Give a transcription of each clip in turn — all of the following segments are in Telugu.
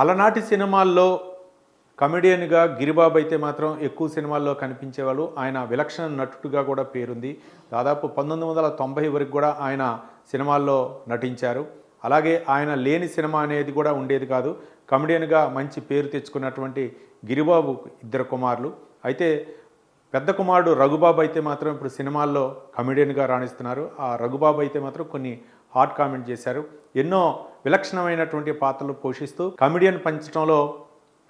అలనాటి సినిమాల్లో కమెడియన్గా గిరిబాబు అయితే మాత్రం ఎక్కువ సినిమాల్లో కనిపించేవాళ్ళు ఆయన విలక్షణ నటుడుగా కూడా పేరుంది. దాదాపు పంతొమ్మిది వందల తొంభై వరకు కూడా ఆయన సినిమాల్లో నటించారు. అలాగే ఆయన లేని సినిమా అనేది కూడా ఉండేది కాదు. కమెడియన్గా మంచి పేరు తెచ్చుకున్నటువంటి గిరిబాబు ఇద్దరు కుమారులు. అయితే పెద్ద కుమారుడు రఘుబాబు అయితే మాత్రం ఇప్పుడు సినిమాల్లో కమెడియన్గా రాణిస్తున్నారు. ఆ రఘుబాబు అయితే మాత్రం కొన్ని హాట్ కామెంట్ చేశారు. ఎన్నో విలక్షణమైనటువంటి పాత్రలు పోషిస్తూ కమెడియన్ పంచడంలో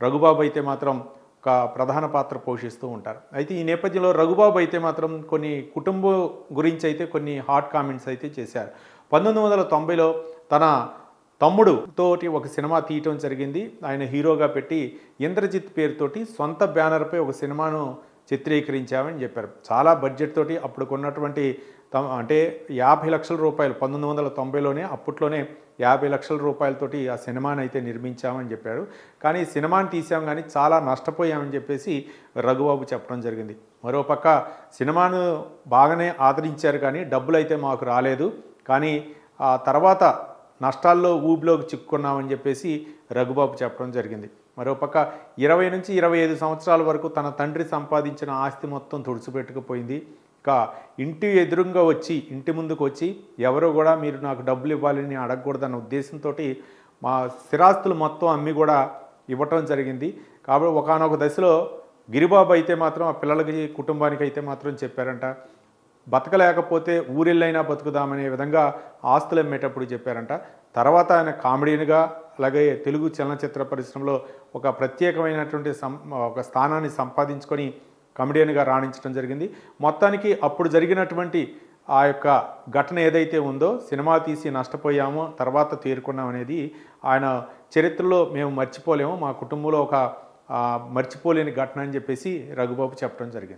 రఘుబాబు అయితే మాత్రం ఒక ప్రధాన పాత్ర పోషిస్తూ ఉంటారు. అయితే ఈ నేపథ్యంలో రఘుబాబు అయితే మాత్రం కొన్ని కుటుంబం గురించి అయితే కొన్ని హాట్ కామెంట్స్ అయితే చేశారు. పంతొమ్మిది వందల తొంభైలో తన తమ్ముడు తోటి ఒక సినిమా తీయటం జరిగింది. ఆయన హీరోగా పెట్టి ఇంద్రజిత్ పేరుతోటి సొంత బ్యానర్పై ఒక సినిమాను చిత్రీకరించామని చెప్పారు. చాలా బడ్జెట్ తోటి అప్పుడు కొన్నటువంటి తమ అంటే యాభై లక్షల రూపాయలు పంతొమ్మిది వందల తొంభైలోనే అప్పట్లోనే యాభై లక్షల రూపాయలతోటి ఆ సినిమాని అయితే నిర్మించామని చెప్పాడు. కానీ సినిమాని తీసాం కానీ చాలా నష్టపోయామని చెప్పేసి రఘుబాబు చెప్పడం జరిగింది. మరోపక్క సినిమాను బాగానే ఆదరించారు కానీ డబ్బులు అయితే మాకు రాలేదు. కానీ ఆ తర్వాత నష్టాల్లో ఊబిలోకి చిక్కుకున్నామని చెప్పేసి రఘుబాబు చెప్పడం జరిగింది. మరోపక్క ఇరవై నుంచి ఇరవై ఐదు సంవత్సరాల వరకు తన తండ్రి సంపాదించిన ఆస్తి మొత్తం తుడిచిపెట్టుకుపోయింది. ఇక ఇంటి ఎదురుగా వచ్చి ఇంటి ముందుకు వచ్చి ఎవరు కూడా మీరు నాకు డబ్బులు ఇవ్వాలని అడగకూడదన్న ఉద్దేశంతో మా స్థిరాస్తులు మొత్తం అమ్మి కూడా ఇవ్వటం జరిగింది. కాబట్టి ఒకనొక దశలో గిరిబాబు అయితే మాత్రం ఆ పిల్లలకి కుటుంబానికి అయితే మాత్రం చెప్పారంట. బతకలేకపోతే ఊరెళ్ళైనా బతుకుదామనే విధంగా ఆస్తులు అమ్మేటప్పుడు చెప్పారంట. తర్వాత ఆయన కామెడీనిగా అలాగే తెలుగు చలనచిత్ర పరిశ్రమలో ఒక ప్రత్యేకమైనటువంటి సం ఒక స్థానాన్ని సంపాదించుకొని కమెడియన్గా రాణించడం జరిగింది. మొత్తానికి అప్పుడు జరిగినటువంటి ఆ యొక్క ఘటన ఏదైతే ఉందో సినిమా తీసి నష్టపోయామో తర్వాత తీరుకున్నాం అనేది ఆయన చరిత్రలో మేము మర్చిపోలేము. మా కుటుంబంలో ఒక మర్చిపోలేని ఘటన అని చెప్పేసి రఘుబాబు చెప్పడం జరిగింది.